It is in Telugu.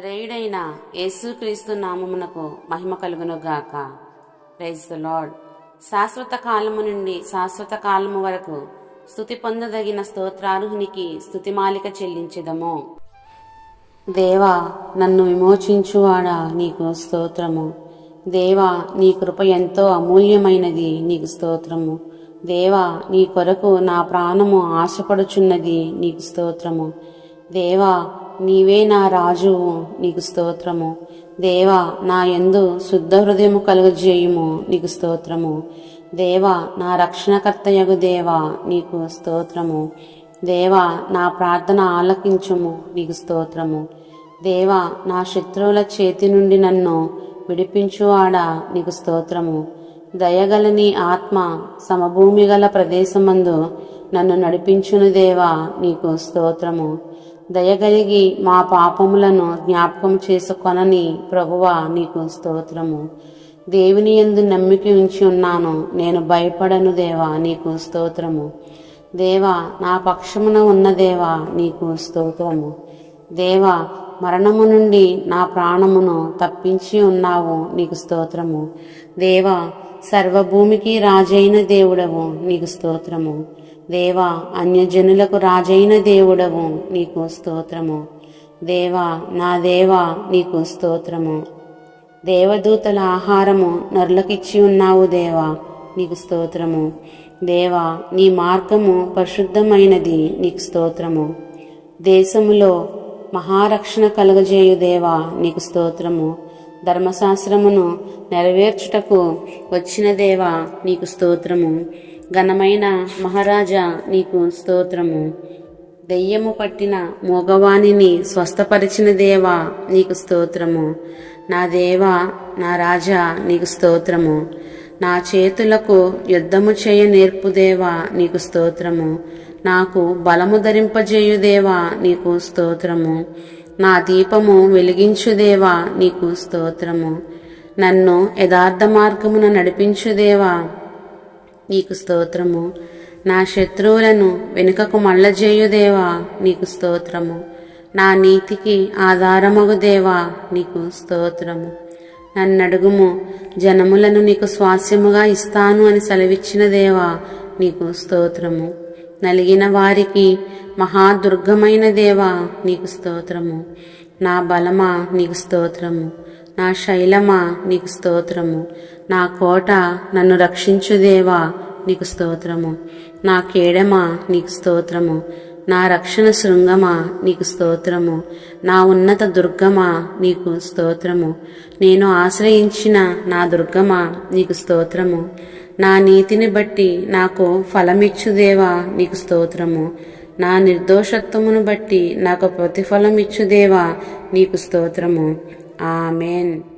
శ్రేయుడైన యేసుక్రీస్తు నామమునకు మహిమ కలుగును గాక. Praise the lord. శాశ్వత కాలము నుండి శాశ్వత కాలము వరకు స్థుతి పొందదగిన స్తోత్రార్హునికి స్థుతిమాలిక చెల్లించదము. దేవా నన్ను విమోచించువాడా నీకు స్తోత్రము. దేవా నీ కృప ఎంతో అమూల్యమైనది నీకు స్తోత్రము. దేవా నీ కొరకు నా ప్రాణము ఆశపడుచున్నది నీకు స్తోత్రము. దేవా నీవే నా రాజువు నీకు స్తోత్రము. దేవా నా యందు శుద్ధ హృదయము కలుగజేయుము నీకు స్తోత్రము. దేవా నా రక్షణకర్తయగు దేవా నీకు స్తోత్రము. దేవా నా ప్రార్థన ఆలకించుము నీకు స్తోత్రము. దేవా నా శత్రువుల చేతి నుండి నన్ను విడిపించువాడా నీకు స్తోత్రము. దయగల నీ ఆత్మ సమభూమి గల ప్రదేశమందు నన్ను నడిపించును దేవా నీకు స్తోత్రము. దయగలిగి మా పాపములను జ్ఞాపకం చేసుకొనని ప్రభువ నీకు స్తోత్రము. దేవుని యందు నమ్మిక ఉంచి ఉన్నాను నేను భయపడను దేవా నీకు స్తోత్రము. దేవా నా పక్షమున ఉన్న దేవా నీకు స్తోత్రము. దేవా మరణము నుండి నా ప్రాణమును తప్పించి ఉన్నావు నీకు స్తోత్రము. దేవా సర్వభూమికి రాజైన దేవుడవు నీకు స్తోత్రము. దేవా అన్యజనులకు రాజైన దేవుడవు నీకు స్తోత్రము. దేవా నా దేవా నీకు స్తోత్రము. దేవదూతల ఆహారము నరులకిచ్చి ఉన్నావు దేవా నీకు స్తోత్రము. దేవా నీ మార్గము పరిశుద్ధమైనది నీకు స్తోత్రము. దేశములో మహారక్షణ కలుగజేయు దేవా నీకు స్తోత్రము. ధర్మశాస్త్రమును నెరవేర్చుటకు వచ్చిన దేవా నీకు స్తోత్రము. ఘనమైన మహారాజా నీకు స్తోత్రము. దెయ్యము పట్టిన మోగవాణిని స్వస్థపరిచిన దేవా నీకు స్తోత్రము. నా దేవా నా రాజా నీకు స్తోత్రము. నా చేతులకు యుద్ధము చేయ నేర్పుదేవా నీకు స్తోత్రము. నాకు బలము ధరింపజేయుదేవా నీకు స్తోత్రము. నా దీపము వెలిగించుదేవా నీకు స్తోత్రము. నన్ను యథార్థ మార్గమున నడిపించు దేవా నీకు స్తోత్రము. నా శత్రువులను వెనుకకు మళ్ళజేయుదేవా నీకు స్తోత్రము. నా నీతికి ఆధారమగు దేవా నీకు స్తోత్రము. నన్నడుగుము జనములను నీకు స్వాస్యముగా ఇస్తాను అని సెలవిచ్చిన దేవా నీకు స్తోత్రము. నలిగిన వారికి మహాదుర్గమైన దేవా నీకు స్తోత్రము. నా బలమా నీకు స్తోత్రము. నా శైలమా నీకు స్తోత్రము. నా కోట నన్ను రక్షించు దేవా నీకు స్తోత్రము. నా కేడమా నీకు స్తోత్రము. నా రక్షణ శృంగమా నీకు స్తోత్రము. నా ఉన్నత దుర్గమా నీకు స్తోత్రము. నేను ఆశ్రయించిన నా దుర్గమా నీకు స్తోత్రము. నా నీతిని బట్టి నాకు ఫలమిచ్చుదేవా నీకు స్తోత్రము. నా నిర్దోషత్వమును బట్టి నాకు ప్రతిఫలం ఇచ్చుదేవా నీకు స్తోత్రము. 아멘.